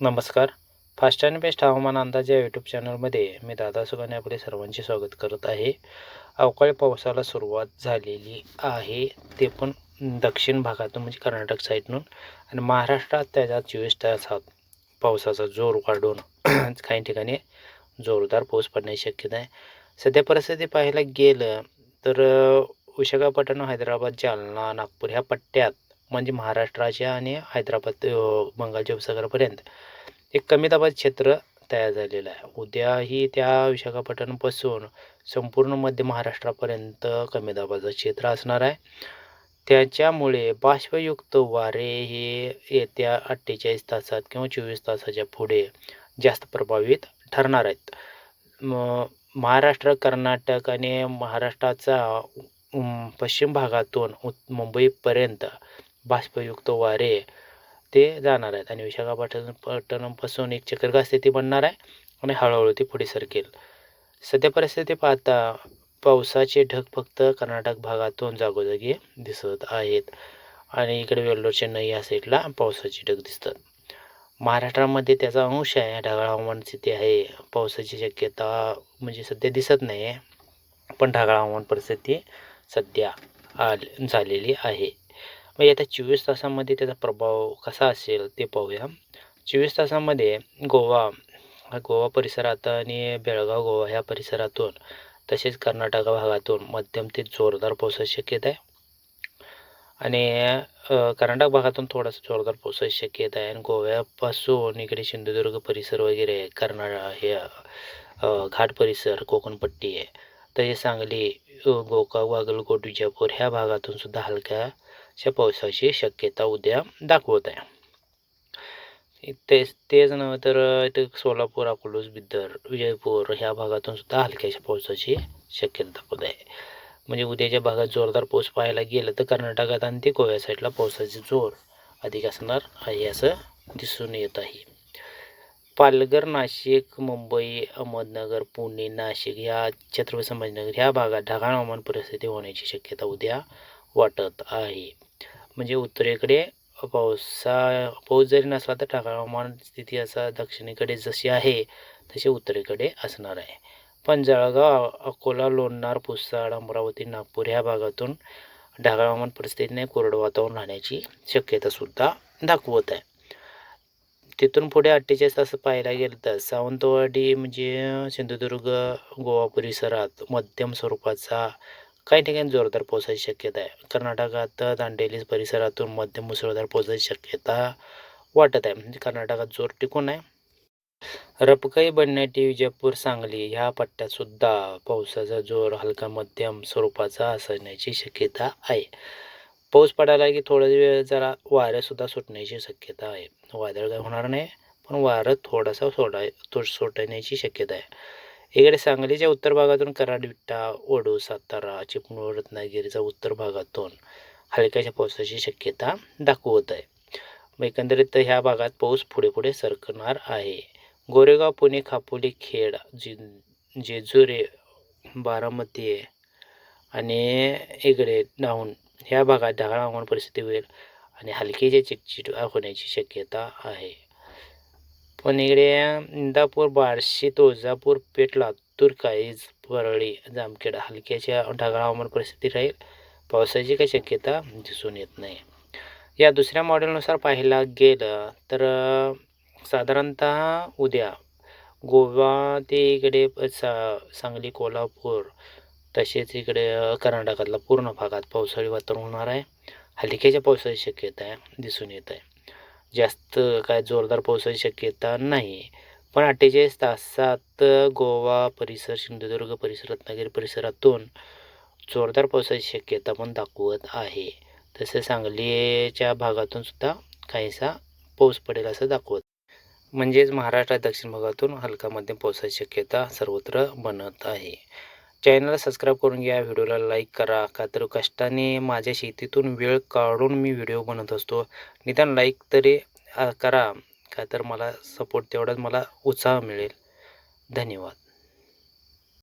नमस्कार. Fast and best हवामान अंदाज या यूट्यूब चॅनलमध्ये मी दादा सुगाने आपले सर्वांचे स्वागत करत आहे. अवकाळी पावसाला सुरुवात झालेली आहे. ते पण दक्षिण भागातून म्हणजे कर्नाटक साईडनं आणि महाराष्ट्रात त्याच्या चोवीस तासात पावसाचा जोर वाढून काही ठिकाणी जोरदार पाऊस पडण्याची शक्यता आहे. सध्या परिस्थिती पाहायला गेलं तर विशाखापट्टणम हैदराबाद जालना नागपूर ह्या पट्ट्यात म्हणजे महाराष्ट्राच्या आणि हैदराबाद बंगालच्या उपसागरापर्यंत एक कमी दाबाचे क्षेत्र तयार झालेलं आहे. उद्याही त्या विशाखापट्टणपासून संपूर्ण मध्य महाराष्ट्रापर्यंत कमी दाबाचं क्षेत्र असणार आहे. त्याच्यामुळे बाष्पयुक्त वारे हे येत्या अठ्ठेचाळीस तासात किंवा चोवीस तासाच्या पुढे जास्त प्रभावित ठरणार आहेत. म महाराष्ट्र कर्नाटक आणि महाराष्ट्राचा पश्चिम भागातून उ मुंबईपर्यंत बाष्पयुक्त वारे ते जाणार आहेत. आणि विशाखापट्टणम पट्टणमपासून एक चक्रगार स्थिती बनणार आहे आणि हळूहळू ती पुढे सरकेल. सध्या परिस्थिती पाहता पावसाचे ढग फक्त कर्नाटक भागातून जागोजागी दिसत आहेत. आणि इकडे वेल्लोर चेन्नई या साईडला पावसाचे ढग दिसतात. महाराष्ट्रामध्ये त्याचा अंश आहे. ढगाळ हवामान स्थिती आहे. पावसाची शक्यता म्हणजे सध्या दिसत नाही आहे पण ढगाळ हवामान परिस्थिती सध्या आल झालेली आहे. म्हणजे मग येत्या चोवीस तासामध्ये त्याचा प्रभाव कसा असेल ते पाहूया. चोवीस तासामध्ये गोवा गोवा परिसरात आणि बेळगाव गोवा ह्या परिसरातून तसेच कर्नाटक भागातून मध्यम ते जोरदार पावसाची शक्यता आहे. आणि कर्नाटक भागातून थोडासा जोरदार पावसाची शक्यता आहे. आणि गोव्यापासून इकडे सिंधुदुर्ग परिसर वगैरे आहे. कर्नाटक हे घाट परिसर कोकणपट्टी आहे. तसेच सांगली गोका वागलकोट विजापूर ह्या भागातून सुद्धा हलक्या अशा पावसाची शक्यता उद्या दाखवत आहे. तेच तेच नव्हे तर इथं सोलापूर अकोलूस बिदर विजयपूर ह्या भागातून सुद्धा हलक्याशा पावसाची शक्यता दाखवत आहे. म्हणजे उद्याच्या भागात जोरदार पाऊस पाहायला गेलं तर कर्नाटकात आणि ते गोव्या साईडला पावसाचे जोर अधिक असणार आहे असं दिसून येत आहे. पालघर नाशिक मुंबई अहमदनगर पुणे नाशिक या छत्रपती संभाजीनगर ह्या भागात ढगाळ हवामान परिस्थिती होण्याची शक्यता उद्या वाटत आहे. म्हणजे उत्तरेकडे पावसा पाऊस जरी नसला तर ढगाळ हवामान स्थिती असा दक्षिणेकडे जशी आहे तशी उत्तरेकडे असणार आहे. पण जळगाव अकोला लोणार पुसाड अमरावती नागपूर ह्या भागातून ढगाळ हवामान परिस्थितीने कोरडं वातावरण राहण्याची शक्यतासुद्धा दाखवत आहे. तिथून पुढे अठ्ठेचाळीस तास पाहायला गेलं तर सावंतवाडी म्हणजे सिंधुदुर्ग गोवा परिसरात मध्यम स्वरूपाचा काही ठिकाणी जोरदार पावसाची शक्यता आहे. कर्नाटकात दांडेली परिसरातून मध्यम मुसळधार पावसाची शक्यता वाटत आहे. म्हणजे कर्नाटकात जोर टिकून आहे. रपकाई बनण्याटी विजापूर सांगली ह्या पट्ट्यात सुद्धा पावसाचा जोर हलका मध्यम स्वरूपाचा असण्याची शक्यता आहे. पाऊस पडायला की थोडा वेळ जरा वाऱ्यासुद्धा सुटण्याची शक्यता आहे. वादळ काय होणार नाही पण वारं थोडासा सोडा तो सुटण्याची शक्यता आहे. इकडे सांगलीच्या उत्तर भागातून कराड विट्टा ओढू सातारा चिपळूण रत्नागिरीचा उत्तर भागातून हलक्याच्या पावसाची शक्यता दाखवत आहे मग एकंदरीत ह्या भागात पाऊस पुढे पुढे सरकणार आहे. गोरेगाव पुणे खापोली खेड जे जेजुरे बारामती आणि इकडे डाऊन ह्या भागात ढगाळ हवामान परिस्थिती होईल आणि हलकीचे चिकचिट होण्याची शक्यता आहे. पण इकडे इंदापूर बार्शी तुळजापूर पेठ लातूर काळीज परळी जामखेड हलक्याच्या ढगाळ हवामान परिस्थिती राहील. पावसाची काही शक्यता दिसून येत नाही. या दुसऱ्या मॉडेलनुसार पाहायला गेलं तर साधारणत साधारणतः उद्या गोवा ते इकडे सा सांगली कोल्हापूर तसेच इकडे कर्नाटकातला पूर्ण भागात पावसाळी वातावरण होणार आहे. हलक्याच्या पावसाची शक्यता आहे दिसून येत आहे. जास्त काय जोरदार पावसाची शक्यता नाही. पण अठ्ठेचाळीस तासात गोवा परिसर सिंधुदुर्ग परिसर रत्नागिरी परिसरातून जोरदार पावसाची शक्यता पण दाखवत आहे. तसेच सांगलीच्या भागातून सुद्धा काहीसा पाऊस पडेल असं दाखवत. म्हणजेच महाराष्ट्रात दक्षिण भागातून हलका मध्यम पावसाची शक्यता सर्वत्र बनत आहे. चॅनलला सबस्क्राईब करून घ्या व्हिडिओला लाईक करा. का तर कष्टाने माझ्या शेतीतून वेळ काढून मी व्हिडिओ बनवत असतो. निदान लाईक तरी करा. का तर मला सपोर्ट तेवढाच मला उत्साह मिळेल. धन्यवाद.